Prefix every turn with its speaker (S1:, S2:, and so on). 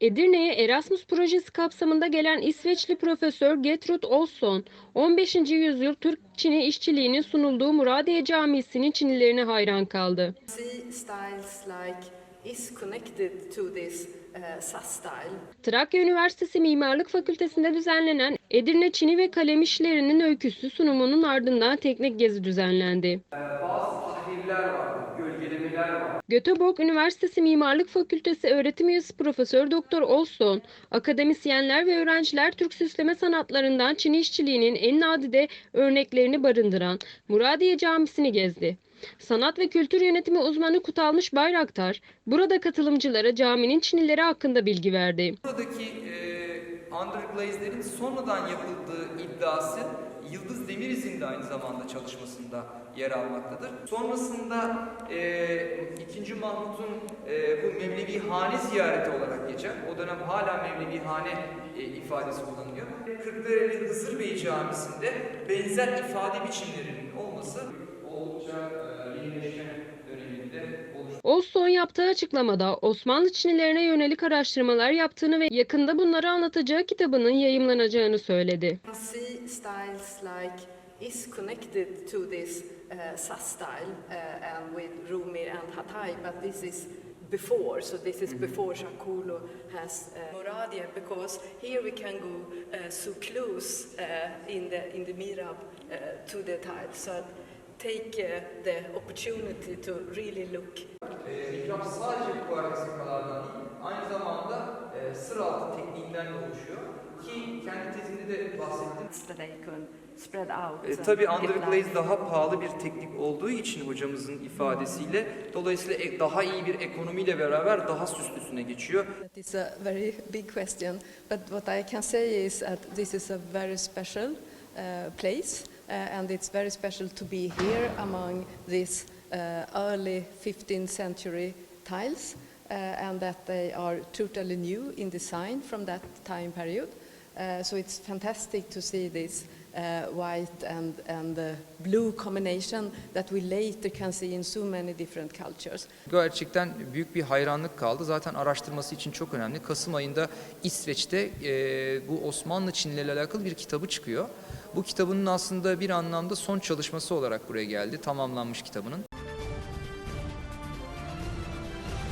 S1: Edirne'ye Erasmus projesi kapsamında gelen İsveçli Profesör Gertrud Olsson, 15. yüzyıl Türk-Çini işçiliğinin sunulduğu Muradiye Camisi'nin Çinilerine hayran kaldı.
S2: uh.
S1: Trakya Üniversitesi Mimarlık Fakültesi'nde düzenlenen Edirne Çini ve Kalem İşleri'nin öyküsü sunumunun ardından teknik gezi düzenlendi.
S3: bazı tahliller var.
S1: Göteborg Üniversitesi Mimarlık Fakültesi öğretim üyesi Profesör Doktor Olson, akademisyenler ve öğrenciler Türk süsleme sanatlarından Çin işçiliğinin en nadide örneklerini barındıran Muradiye Camisi'ni gezdi. Sanat ve kültür yönetimi uzmanı Kutalmış Bayraktar, burada katılımcılara caminin Çinileri hakkında bilgi verdi.
S3: Buradaki e, underglaze'lerin sonradan yapıldığı iddiası Yıldız Demiriz'in de aynı zamanda çalışmasında yer almaktadır. Sonrasında e, 2. Mahmut'un e, bu Mevlevi Hane ziyareti olarak geçer. O dönem hala Mevlevi Hane e, ifadesi kullanılıyor. Kırklareli Hızır Bey Camisi'nde benzer ifade biçimlerinin olması oldukça e, yenileşme döneminde oluştu.
S1: Olson yaptığı açıklamada Osmanlı Çinilerine yönelik araştırmalar yaptığını ve yakında bunları anlatacağı kitabının yayımlanacağını söyledi.
S2: See styles like is connected to this uh, SAS style uh, and with Rumi and Hatay, but this is before, so this is before Shakulo has uh, Moradia, because here we can go uh, so close uh, in the in the mirab uh, to the tile. So take uh, the opportunity to really look
S3: mihrap sadece bu vesikalardan değil, aynı zamanda e, sır altı tekniğinden oluşuyor. Ki kendi tezinde de bahsettim.
S2: Spread out.
S3: E,
S2: and
S3: tabii underglaze daha pahalı bir teknik olduğu için hocamızın ifadesiyle dolayısıyla e- daha iyi bir ekonomiyle beraber daha süslüsüne geçiyor.
S4: That is a very big question, but what I can say is that this is a very special uh, place, uh, and it's very special to be here among these uh, early 15th century tiles, uh, and that they are totally new in design from that time period. Uh, so it's fantastic to see this uh, white and, and the blue combination that we later can see in so many different cultures.
S5: Gerçekten büyük bir hayranlık kaldı. Zaten araştırması için çok önemli. Kasım ayında İsveç'te e, bu Osmanlı Çinlilerle alakalı bir kitabı çıkıyor. Bu kitabının aslında bir anlamda son çalışması olarak buraya geldi. Tamamlanmış kitabının.